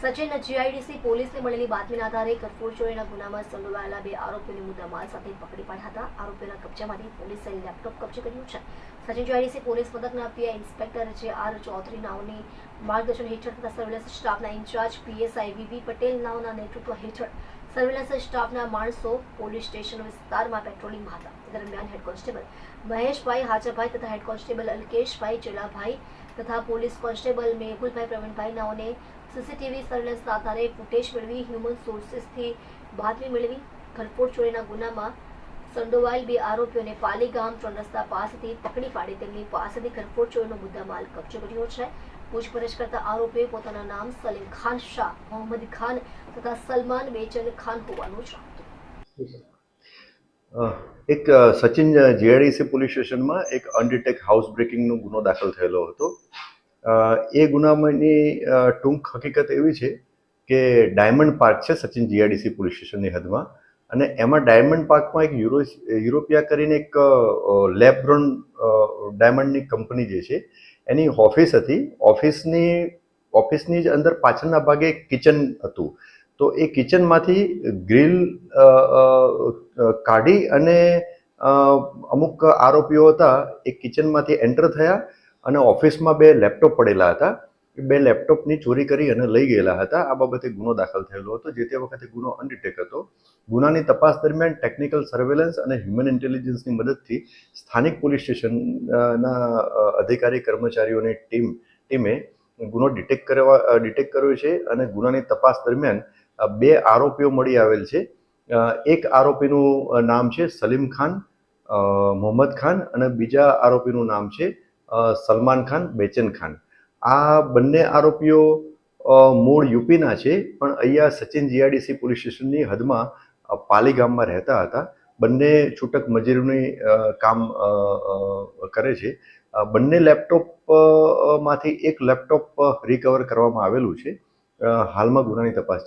Sachin GIDC પોલીસને મળેલી બાતમીના આધારે કરફોડ ચોરીના ગુનામાં સંડોવાયેલા બે આરોપીઓને મુદ્દામાલ સાથે પકડી પાડ્યા હતા. આરોપીઓના કબજામાંથી પોલીસે લેપટોપ કબજે કર્યું છે. સચિન જીઆઈડીસી પોલીસ મથકના PI inspector J R Chaudhary નાઓની માર્ગદર્શન હેઠળ તથા સર્વેલન્સ સ્ટાફના ઇન્ચાર્જ પીએસઆઈ વીવી પટેલ નાઓના નેતૃત્વ હેઠળ સર્વેલન્સ સ્ટાફના માણસો પોલીસ સ્ટેશન વિસ્તારમાં પેટ્રોલિંગમાં હતા. દરમિયાન હેડ કોન્સ્ટેબલ મહેશભાઈ હાજરભાઈ તથા હેડ કોન્સ્ટેબલ અલ્કેશભાઈ ચેલાભાઈ તથા પોલીસ કોન્સ્ટેબલ મેહુલભાઈ પ્રવીણભાઈ નાઓને સીસીટીવી સર્વેલન્સના આધારે ફૂટેજ મેળવી હ્યુમન સોર્સિસથી બાતમી મેળવી. ઘરફોડ ચોરીના ગુનામાં સંડોવાયેલ બે આરોપીઓને પાલી ગામ ત્રણ રસ્તા પાસેથી પકડી પાડી તેમની પાસેથી ઘરફોડ ચોરીનો મુદ્દામાલ કબજો કર્યો છે. પૂછપરછ કરતા આરોપીએ પોતાના નામ સલીમ ખાન શાહ, મોહમ્મદ ખાન તથા સલમાન બેચન ખાન હોવાનું જણાવ્યું. એક સચિન જીઆઈડીસી પોલીસ સ્ટેશનમાં એક અનડિટેક હાઉસ બ્રેકિંગનો ગુનો દાખલ થયેલો હતો. એ ગુનામાંની ટૂંક હકીકત એવી છે કે ડાયમંડ પાર્ક છે સચિન જીઆઈડીસી પોલીસ સ્ટેશનની હદમાં અને એમાં ડાયમંડ પાર્કમાં એક યુરો, યુરોપિયા કરીને એક લેબ્રોન ડાયમંડની કંપની જે છે એની ઓફિસ હતી. ઓફિસની ઓફિસની જ અંદર પાછળના ભાગે કિચન હતું. તો એ કિચનમાંથી ગ્રીલ કાઢી અને અમુક આરોપીઓ હતા એ કિચનમાંથી એન્ટર થયા અને ઓફિસમાં બે લેપટોપ પડેલા હતા. એ બે લેપટોપની ચોરી કરી અને લઈ ગયેલા હતા. આ બાબતે ગુનો દાખલ થયેલો હતો, જે તે વખતે ગુનો અનડિટેક હતો. ગુનાની તપાસ દરમિયાન ટેકનિકલ સર્વેલન્સ અને હ્યુમન ઇન્ટેલિજન્સની મદદથી સ્થાનિક પોલીસ સ્ટેશનના અધિકારી, કર્મચારીઓની ટીમ ટીમે ગુનો ડિટેક્ટ કરવા ડિટેક્ટ કર્યો છે અને ગુનાની તપાસ દરમિયાન બે આરોપીઓ મળી આવેલ છે. એક આરોપીનું નામ છે સલીમ ખાન મોહમ્મદ ખાન અને બીજા આરોપીનું નામ છે સલમાન ખાન, બેચન ખાન. આ બંને આરોપીઓ મૂળ યુપીના છે, પણ અહીંયા સચિન જીઆરડીસી પોલીસ સ્ટેશનની હદમાં પાલી ગામમાં રહેતા હતા. બંને છૂટક મજૂરીની કામ કરે છે. બંને લેપટોપમાંથી એક લેપટોપ રિકવર કરવામાં આવેલું છે. હાલમાં ગુનાની તપાસ